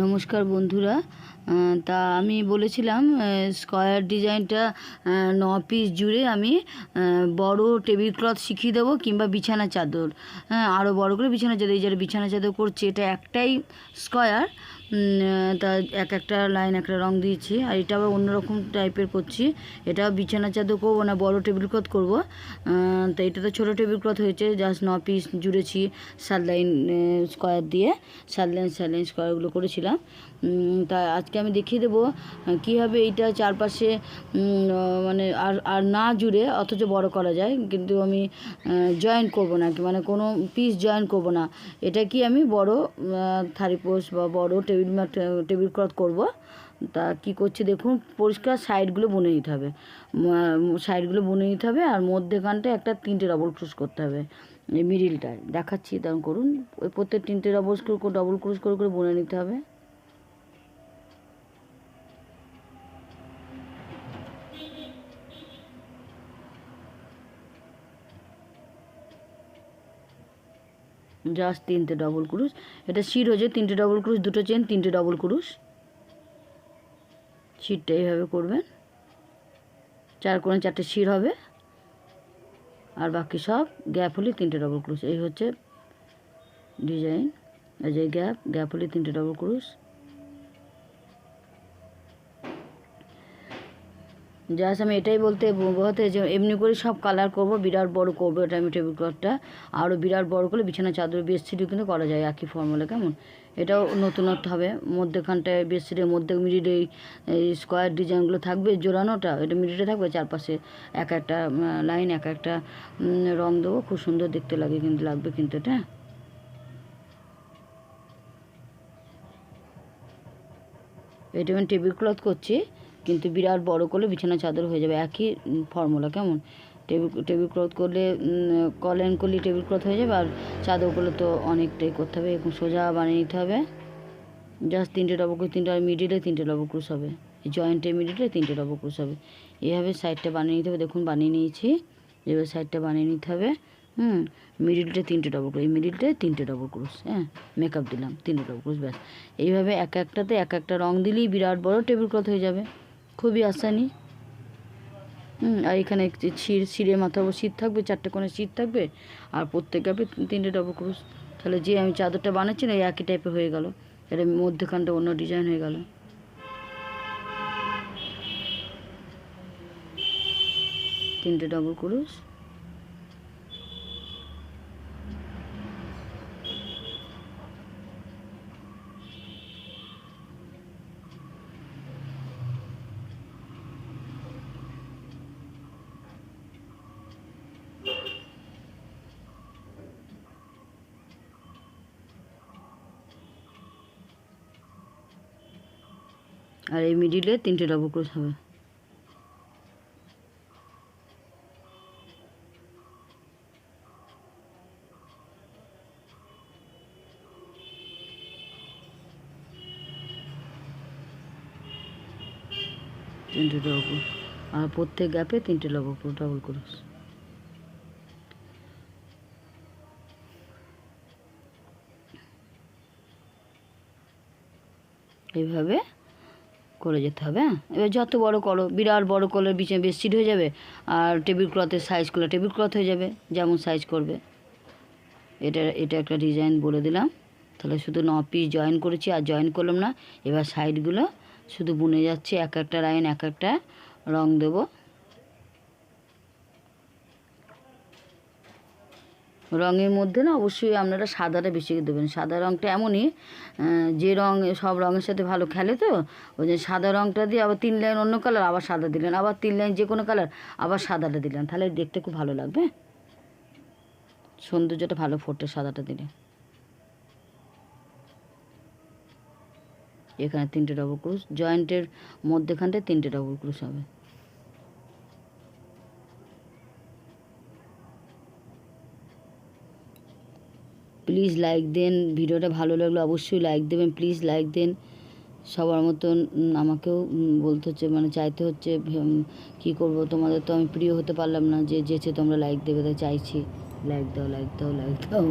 নমস্কার বন্ধুরা। তা আমি বলেছিলাম স্কয়ার ডিজাইনটা ন পিস জুড়ে আমি বড় টেবিল ক্লথ শিখিয়ে দেবো কিংবা বিছানা চাদর। হ্যাঁ আরও বড় করে বিছানা চাদর, এই যারা বিছানা চাদর করছে, এটা একটাই স্কয়ার। তা এক একটা লাইন একটা রং দিয়েছি। আর এটা আবার অন্যরকম টাইপের করছি। এটা বিছানা চাদর করব না বড় টেবিল ক্লথ করব। তো এটা তো ছোটো টেবিল ক্লথ হয়েছে। জাস্ট ন পিস জুড়েছি সাত লাইন স্কয়ার দিয়ে। সাত লাইন সাত লাইন স্কয়ারগুলো করেছিলাম। তা আজকে আমি দেখিয়ে দেবো কীভাবে এইটা চারপাশে মানে আর আর না জুড়ে অথচ বড় করা যায়। কিন্তু আমি জয়েন করব না। মানে কোনো পিস জয়েন করব না। এটা কি আমি বড় থারি পোস্ট বা বড় টেবিল ম্যাট টেবিল ক্লথ করব। তা কি করছি দেখুন, পরিষ্কার সাইডগুলো বুনে নিতে হবে। সাইডগুলো বুনে নিতে হবে আর মধ্যেখানটা একটা তিনটে ডবল ক্রুশ করতে হবে। এই মিডিলটায় দেখাচ্ছি তেমন করুন। ওই প্রত্যেক তিনটে ডবল স্ক্রু ডবল ক্রুশ করে করে বুনে নিতে হবে। জাস্ট তিনটে ডবল ক্রুশ এটা শির হয়েছে তিনটে ডবল ক্রুশ দুটো চেন তিনটে ডবল ক্রুশ শিরটা এইভাবে করবেন। চার কোণে চারটে শির হবে। আর বাকি সব গ্যাপ হলে তিনটে ডবল ক্রুশ এই হচ্ছে ডিজাইন এই যে গ্যাপ গ্যাপ হলে তিনটে ডবল ক্রুশ জাস্ট আমি এটাই বলতে বোঝাতে যে এমনি করে সব কালার করব, বিরাট বড় করব এটা আমি টেবিল ক্লথটা আরও বিরাট বড় করে বিছানা চাদর বেডশিটও কিন্তু করা যায় একই ফর্মুলা কেমন? এটাও নতুনত্ব হবে। মধ্যেখানটায় বেডশিটের মধ্যে মিডিলে এই স্কোয়ার ডিজাইনগুলো থাকবে, জোড়ানোটা, এটা মিডিলে থাকবে, চারপাশে এক একটা লাইন এক একটা রং দেবো, খুব সুন্দর দেখতে লাগে কিন্তু, লাগবে কিন্তু এটা। এটা আমি টেবিল ক্লথ করছি। কিন্তু বিরাট বড় করলে বিছানা চাদর হয়ে যাবে। একই ফর্মুলা কেমন? টেবিল টেবিল ক্লথ করলে কলেন করলে টেবিল ক্লথ হয়ে যাবে, আর চাদর করলে তো অনেকটাই করতে হবে। এখন সোজা বানিয়ে নিতে হবে। জাস্ট তিনটে ডবল ক্রুশ তিনটে, আর মিডিলে তিনটে ডবল ক্রুশ হবে। জয়েন্টের মিডিলে তিনটে ডবল ক্রুশ হবে। এইভাবে সাইডটা বানিয়ে নিতে হবে। দেখুন, বানিয়ে নিয়েছি। এবার সাইডটা বানিয়ে নিতে হবে। হুম মিডিলটা তিনটে ডবল ক্রুশ এই মিডিলটায় তিনটে ডবল ক্রুশ হ্যাঁ মেকআপ দিলাম, তিনটে ডবল ক্রুশ ব্যাস। এইভাবে এক একটাতে এক একটা রং দিলেই বিরাট বড় টেবিল ক্লথ হয়ে যাবে। খুবই আসানি। হুম, আর এখানে ছিঁড় ছিঁড়ে মাথা শীত থাকবে, চারটে কোণে শীত থাকবে, আর প্রত্যেক গাপে তিনটে ডবল ক্রুশ তাহলে যে আমি চাদরটা বানাচ্ছি না একই টাইপের হয়ে গেল। এটা মধ্যখানটা অন্য ডিজাইন হয়ে গেল। তিনটে ডবল ক্রুশ আর এই মিডিলে তিনটে ডবল ক্রোশ হবে। তিনটে ডবল আর প্রত্যেক গ্যাপে তিনটে ডবল ডবল ক্রোশ এইভাবে করে যেতে হবে হ্যাঁ? এবার যত বড় করো বিরাট বড় করলে বিছানা বেডশিট হয়ে যাবে আর টেবিল ক্লথের সাইজ করলে টেবিল ক্লথ হয়ে যাবে, যেমন সাইজ করবে। এটা এটা একটা ডিজাইন বলে দিলাম। তাহলে শুধু ন পিস জয়েন করেছি আর জয়েন করলাম না, এবার সাইডগুলো শুধু বুনে যাচ্ছে, এক একটা লাইন এক একটা রং দেবো। রঙের মধ্যে না অবশ্যই আপনারা সাদাটা বেশি দেবেন। সাদা রঙটা এমনই যে রঙ, সব রঙের সাথে ভালো খেলে তো, ওই যে সাদা রঙটা দিয়ে আবার তিন লাইন অন্য কালার আবার সাদা দিলেন, আবার তিন লাইন যে কোনো কালার আবার সাদাটা দিলেন। তাহলে দেখতে খুব ভালো লাগবে। সৌন্দর্যটা ভালো ফোটে সাদাটা দিলে। এখানে তিনটে ডবল ক্রুশ জয়েন্টের মধ্যেখানটায় তিনটে ডবল ক্রুশ হবে। প্লিজ লাইক দেন, ভিডিওটা ভালো লাগলে অবশ্যই লাইক দেবেন প্লিজ লাইক দেন। সবার মতন আমাকেও বলতে হচ্ছে মানে চাইতে হচ্ছে কী করব? তোমাদের তো আমি প্রিয় হতে পারলাম না, যে যেছে তোমরা লাইক দেবে, তাই চাইছি। লাইক দাও লাইক দাও লাইক দাও।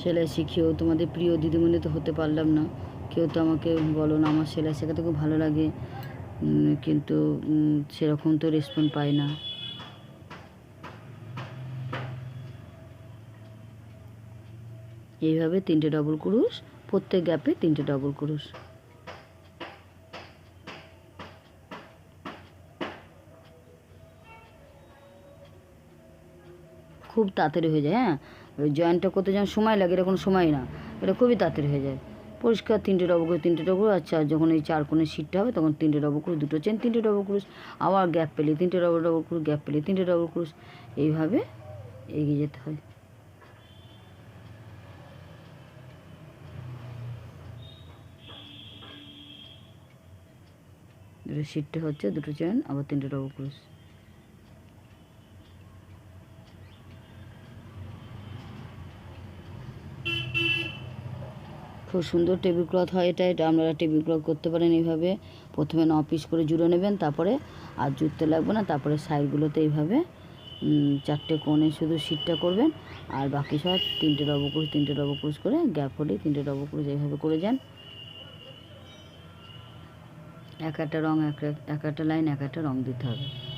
সেলাই শিখিয়েও তোমাদের প্রিয় দিদিমণি তো হতে পারলাম না। কেউ তো আমাকে বলো না, আমার সেলাই শেখাতে খুব ভালো লাগে। কিন্তু সেরকম তো রেসপন্স পাই না। এইভাবে তিনটে ডবল ক্রুশ, প্রত্যেক গ্যাপে তিনটে ডবল ক্রুশ। খুব তাড়াতাড়ি হয়ে যায় হ্যাঁ? জয়েন্টটা করতে যেমন সময় লাগে, এটা কোনো সময় না। এটা খুবই তাড়াতাড়ি হয়ে যায়। পরিষ্কার তিনটে ডবল করে তিনটে ডবল করে আচ্ছা যখন এই চার কোণে সিটটা হবে, তখন তিনটে ডবল করে, দুটো চেন তিনটে ডবল ক্রুশ। আবার গ্যাপ পেলে তিনটে ডবল ডবল ক্রুশ গ্যাপ পেলে তিনটে ডবল ক্রুশ। এইভাবে এগিয়ে যেতে হয়। দুটো সিটটা হচ্ছে, দুটো চেন আবার তিনটে ডবল ক্রুশ খুব সুন্দর টেবিল ক্লথ হয় এটা এটা আপনারা টেবিল ক্লথ করতে পারেন এইভাবে। প্রথমে ন পিস করে জুড়ে নেবেন, তারপরে আর জুড়তে লাগবে না, তারপরে সাইডগুলোতে এইভাবে চারটে কোণে শুধু সিটটা করবেন। আর বাকি সব তিনটে ডবল ক্রুশ তিনটে ডবল ক্রুশ করে গ্যাপ হলে তিনটে ডবল ক্রুশ এইভাবে করে যান। এক একটা রং এক এক- এক একটা লাইন এক একটা রং দিতে হবে।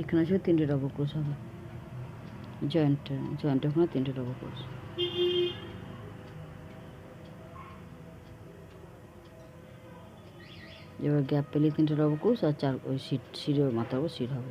এখানে শুধু তিনটে ডবল ক্রোশ হবে। জয়েন্ট জয়েন্ট ওখানে তিনটে ডবল ক্রোশ এবার গ্যাপ পেলে তিনটে ডবল ক্রোশ আর চার ওই সিট সিটের মাথার উপর সিট হবে।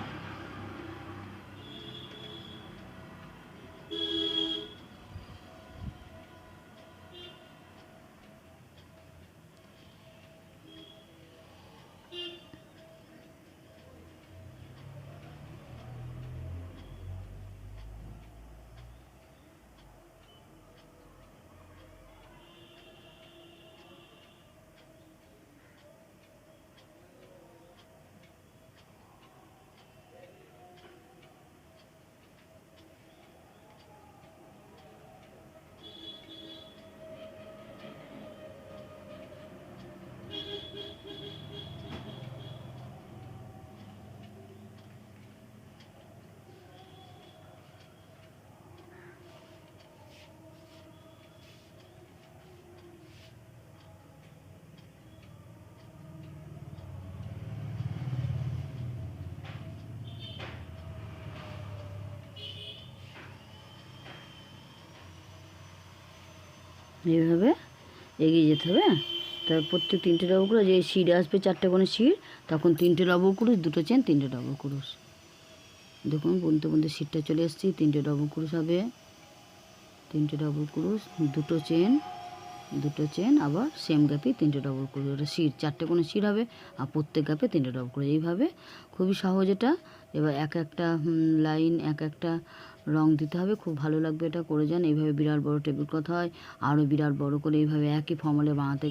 এইভাবে এগিয়ে যেতে হবে তার প্রত্যেক তিনটে ডবল ক্রুশ যে সিট আসবে, চারটে কোনো সিট তখন তিনটে ডবল ক্রুশ দুটো চেন তিনটে ডবল ক্রুশ দেখুন বুনতে বুনতে সিটটা চলে এসেছি, তিনটে ডবল ক্রুশ হবে তিনটে ডবল ক্রুশ দুটো চেন দুটো চেন আবার সেম গ্যাপে তিনটে ডবল ক্রুশ ওটা সিট চারটে কোনো সিট হবে, আর প্রত্যেক গ্যাপে তিনটে ডবল ক্রুশ এইভাবে খুবই সহজ এটা। এবার এক একটা লাইন এক একটা রং দিতে হবে। খুব ভালো লাগবে এটা করে যান। এইভাবে বিরাট বড় টেবিল ক্লথ হয় আরও বিরাট বড় করে এইভাবে একই ফর্মালে বানাতে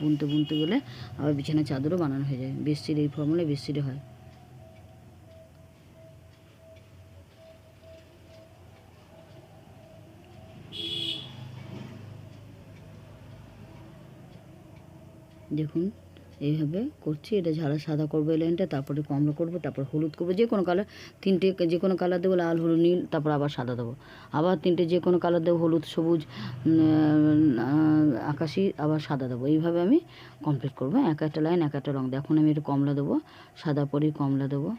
বুনতে বুনতে গেলে আবার বিছানা চাদরও বানানো হয়ে যায়। বেডশিট এই ফর্মালে বেডশিটে হয়। দেখুন। এইভাবে করছি, এটা ঝাড়া সাদা করব এই লাইনটা তারপরে কমলা করব, তারপর হলুদ করব, যে কোনো কালার তিনটে যে কোনো কালার দেবো, লাল, হলুদ, নীল, তারপর আবার সাদা দেবো। আবার তিনটে যে কোনো কালার দেবো, হলুদ, সবুজ আকাশি, আবার সাদা দেবো। এইভাবে আমি কমপ্লিট করব। এক একটা লাইন এক একটা রঙ দেখুন, আমি একটু কমলা দেবো, সাদা পরেই কমলা দেবো।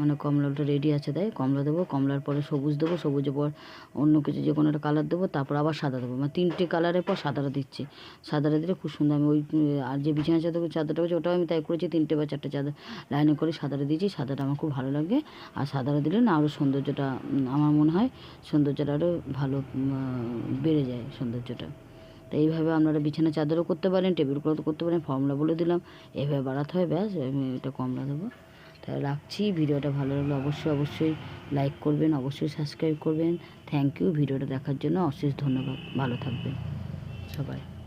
মানে কমলাটা রেডি আছে তাই কমলা দেবো, কমলার পরে সবুজ দেবো, সবুজের পর অন্য কিছু যে কোনো একটা কালার দেবো, তারপর আবার সাদা দেবো। মানে তিনটে কালারের পর সাদাটা দিচ্ছি। সাদাটা দিলে খুব সুন্দর আমি ওই আর যে বিছানা চাদর, চাদরটা হচ্ছে ওটাও আমি তাই করেছি, তিনটে বা চারটে চাদর লাইনে করে সাদাটা দিয়েছি, সাদাটা আমার খুব ভালো লাগে। আর সাদাটা দিলে না আরও সৌন্দর্যটা আমার মনে হয় সৌন্দর্যটা আরও ভালো বেড়ে যায় সৌন্দর্যটা। তো এইভাবে আপনারা বিছানা চাদরও করতে পারেন টেবিল ক্লথও করতে পারেন ফর্মুলা বলে দিলাম। এইভাবে বাড়াতে হয়, ব্যাস, আমি এটা কমলা দেবো। তাহলে রাখছি। ভিডিওটা ভালো লাগলে অবশ্যই অবশ্যই লাইক করবেন, অবশ্যই সাবস্ক্রাইব করবেন। থ্যাংক ইউ ভিডিওটা দেখার জন্য অশেষ ধন্যবাদ। ভালো থাকবেন। সবাই।